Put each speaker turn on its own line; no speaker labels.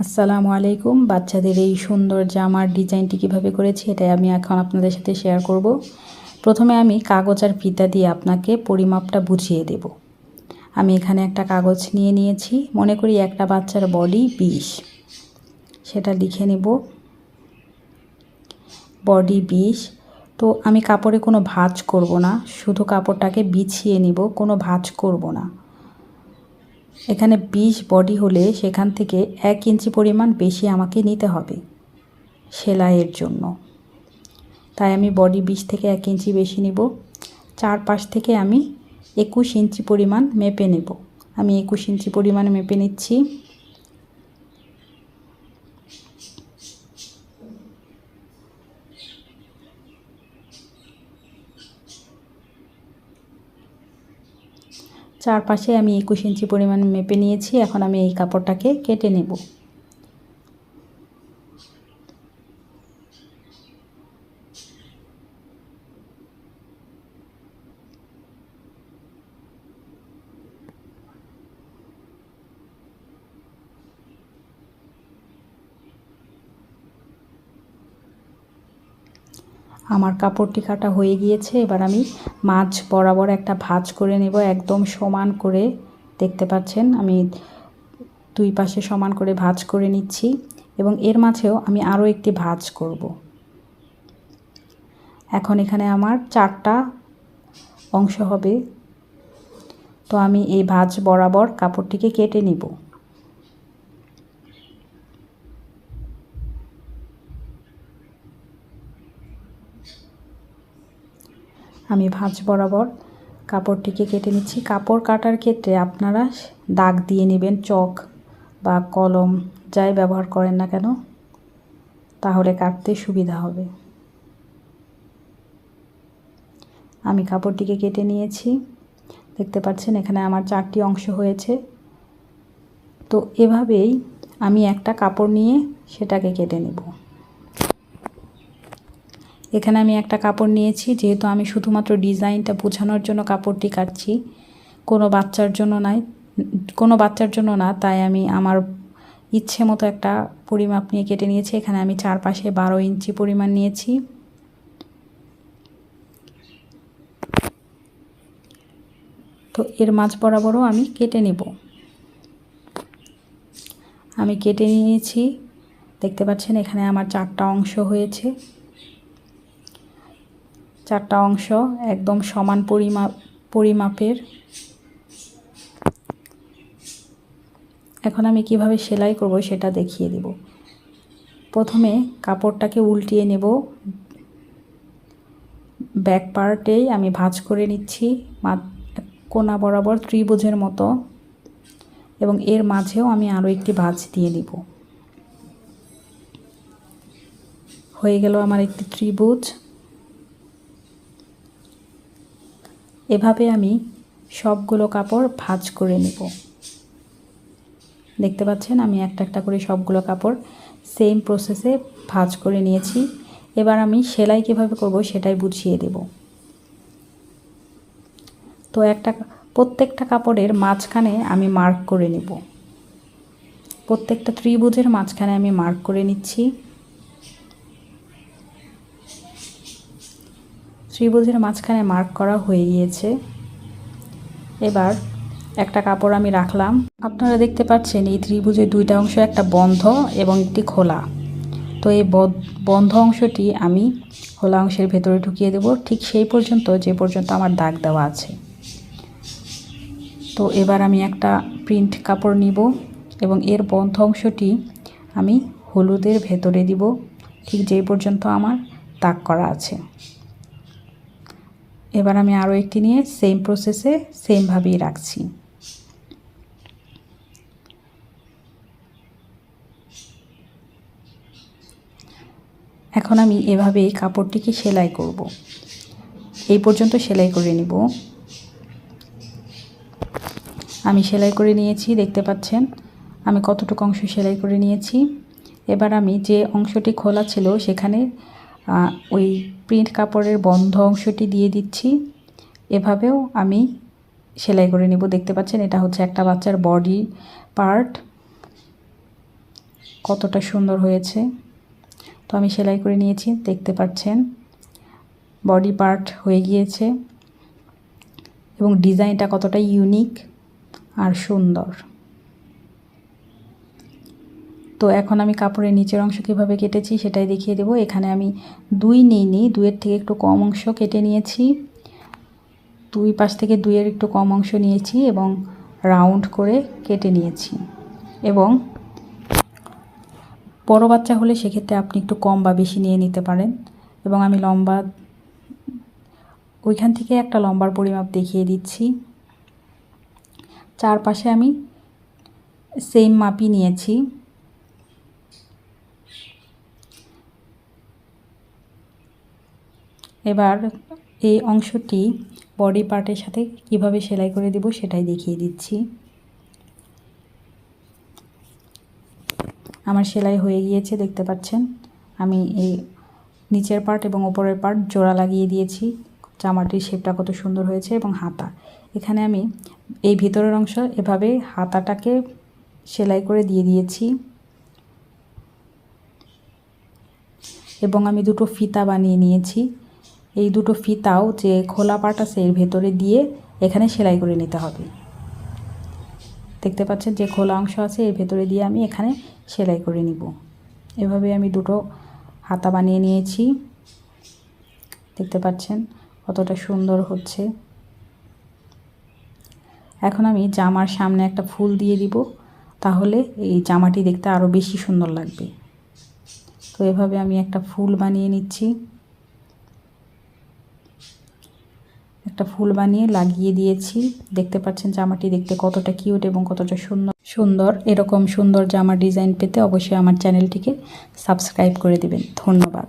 আসসালামু আলাইকুম। বাচ্চাদের এই সুন্দর জামার ডিজাইনটি কীভাবে করেছি এটাই আমি এখন আপনাদের সাথে শেয়ার করব। প্রথমে আমি কাগজ আর ফিতা দিয়ে আপনাকে পরিমাপটা বুঝিয়ে দেব। আমি এখানে একটা কাগজ নিয়ে নিয়েছি। মনে করি একটা বাচ্চার বডি বিশ। সেটা লিখে নেব। বডি বিশ। তো আমি কাপড়ে কোনো ভাঁজ করব না। শুধু কাপড়টাকে বিছিয়ে নিব। কোনো ভাঁজ করব না। এখানে বিশ বডি হলে সেখান থেকে এক ইঞ্চি পরিমাণ বেশি আমাকে নিতে হবে সেলাইয়ের জন্য। তাই আমি বডি বিশ থেকে এক ইঞ্চি বেশি নেব। চারপাশ থেকে আমি একুশ ইঞ্চি পরিমাণ মেপে নেব। আমি একুশ ইঞ্চি পরিমাণ মেপে নিচ্ছি। চারপাশে আমি একুশ ইঞ্চি পরিমাণ মেপে নিয়েছি এখন আমি এই কাপড়টাকে কেটে নেব। আমার কাপড়টি কাটা হয়ে গিয়েছে, এবার আমি মাছ বরাবর একটা ভাজ করে নেব, একদম সমান করে। দেখতে পাচ্ছেন, আমি দুই পাশে সমান করে ভাজ করে নিচ্ছি এবং এর মাঝেও আমি আরও একটি ভাজ করব। এখন এখানে আমার চারটা অংশ হবে। তো আমি এই ভাজ বরাবর কাপড়টিকে কেটে নিব। আমি ভাঁজ বরাবর কাপড়টিকে কেটে নিচ্ছি। কাপড় কাটার ক্ষেত্রে আপনারা দাগ দিয়ে নেবেন, চক বা কলম, যাই ব্যবহার করেন না কেন, তাহলে কাটতে সুবিধা হবে। আমি কাপড়টিকে কেটে নিয়েছি। দেখতে পাচ্ছেন এখানে আমার চারটি অংশ হয়েছে। তো এভাবেই আমি একটা কাপড় নিয়ে সেটাকে কেটে নেব। এখানে আমি একটা কাপড় নিয়েছি, যেহেতু আমি শুধুমাত্র ডিজাইনটা বোঝানোর জন্য কাপড়টি কাটছি। কোনো বাচ্চার জন্য নাই, কোনো বাচ্চার জন্য না, তাই আমি আমার ইচ্ছে মতো একটা পরিমাপ নিয়ে কেটে নিয়েছি। এখানে আমি চারপাশে বারো ইঞ্চি পরিমাণ নিয়েছি। তো এর মাঝ বরাবরও আমি কেটে নেব। আমি কেটে নিয়েছি। দেখতে পাচ্ছেন এখানে আমার চারটা অংশ হয়েছে। চারটা অংশ একদম সমান পরিমাপ পরিমাপের। এখন আমি কীভাবে সেলাই করব সেটা দেখিয়ে দেব। প্রথমে কাপড়টাকে উল্টিয়ে নেব। ব্যাক পার্টেই আমি ভাঁজ করে নিচ্ছি কোনা বরাবর ত্রিভুজের মতো। এবং এর মাঝেও আমি আরও একটি ভাঁজ দিয়ে দিব হয়ে গেল আমার একটি ত্রিভুজ। এভাবে আমি সবগুলো কাপড় ভাঁজ করে নেব। দেখতে পাচ্ছেন, আমি একটা একটা করে সবগুলো কাপড় সেম প্রসেসে ভাঁজ করে নিয়েছি। এবার আমি সেলাই কীভাবে করব সেটাই বুঝিয়ে দেব। তো একটা, প্রত্যেকটা কাপড়ের মাঝখানে আমি মার্ক করে নেব। প্রত্যেকটা ত্রিভুজের মাঝখানে আমি মার্ক করে নিচ্ছি। ত্রিভুজের মাঝখানে মার্ক করা হয়ে গিয়েছে। এবার একটা কাপড় আমি রাখলাম। আপনারা দেখতে পাচ্ছেন, এই ত্রিভুজের দুইটা অংশ একটা বন্ধ এবং একটি খোলা। তো এই বন্ধ অংশটি আমি খোলা অংশের ভেতরে ঢুকিয়ে দেব। ঠিক সেই পর্যন্ত, যে পর্যন্ত আমার দাগ দেওয়া আছে। তো এবার আমি একটা প্রিন্ট কাপড় নিব এবং এর বন্ধ অংশটি আমি হলুদের ভেতরে দিব। ঠিক যেই পর্যন্ত আমার দাগ করা আছে। এবার আমি আরও একটি নিয়ে সেম প্রসেসে সেমভাবেই রাখছি। এখন আমি এভাবেই কাপড়টিকে সেলাই করব। এই পর্যন্ত সেলাই করে নিব। আমি সেলাই করে নিয়েছি, দেখতে পাচ্ছেন? আমি কতটুকু অংশ সেলাই করে নিয়েছি? এবার আমি যে অংশটি খোলা ছিল সেখানে ওই প্রিন্ট কাপড়ের বন্ধ অংশটি দিয়ে দিচ্ছি। এভাবেও আমি সেলাই করে নিব, দেখতে পাচ্ছেন? এটা হচ্ছে একটা বাচ্চার বডি পার্ট। কতটা সুন্দর হয়েছে। তো আমি সেলাই করে নিয়েছি, দেখতে পাচ্ছেন? বডি পার্ট হয়ে গিয়েছে এবং ডিজাইনটা কতটা ইউনিক আর সুন্দর। তো এখন আমি কাপড়ের নিচের অংশ কীভাবে কেটেছি সেটাই দেখিয়ে দেবো। এখানে আমি দুই নিইনি দুইয়ের থেকে একটু কম অংশ কেটে নিয়েছি। দুই পাশ থেকে দুইয়ের একটু কম অংশ নিয়েছি এবং রাউন্ড করে কেটে নিয়েছি। এবং বড় বাচ্চা হলে সেক্ষেত্রে আপনি একটু কম বা বেশি নিয়ে নিতে পারেন। এবং আমি লম্বা, ওইখান থেকে একটা লম্বার পরিমাপ দেখিয়ে দিচ্ছি। চারপাশে আমি সেম মাপই নিয়েছি। এবার এই অংশটি বডি পার্টের সাথে কীভাবে সেলাই করে দেব সেটাই দেখিয়ে দিচ্ছি। আমার সেলাই হয়ে গিয়েছে, দেখতে পাচ্ছেন? আমি এই নিচের পার্ট এবং ওপরের পার্ট জোড়া লাগিয়ে দিয়েছি। জামাটির শেপটা কত সুন্দর হয়েছে এবং হাতা। এখানে আমি এই ভিতরের অংশ এভাবে হাতাটাকে সেলাই করে দিয়ে দিয়েছি। এবং আমি দুটো ফিতা বানিয়ে নিয়েছি। এই দুটো ফিতাও যে খোলা পাট আছে এর ভেতরে দিয়ে এখানে সেলাই করে নিতে হবে। দেখতে পাচ্ছেন যে খোলা অংশ আছে, এর ভেতরে দিয়ে আমি এখানে সেলাই করে নিব। এভাবে আমি দুটো হাতা বানিয়ে নিয়েছি। দেখতে পাচ্ছেন কতটা সুন্দর হচ্ছে। এখন আমি জামার সামনে একটা ফুল দিয়ে দিব, তাহলে এই জামাটি দেখতে আরও বেশি সুন্দর লাগবে। তো এভাবে আমি একটা ফুল বানিয়ে নিচ্ছি। একটা ফুল বানিয়ে লাগিয়ে দিয়েছি। দেখতে পাচ্ছেন জামাটি দেখতে কতটা কিউট এবং কতটা সুন্দর সুন্দর। এরকম সুন্দর জামা ডিজাইন পেতে অবশ্যই আমার চ্যানেলটিকে সাবস্ক্রাইব করে দিবেন। ধন্যবাদ।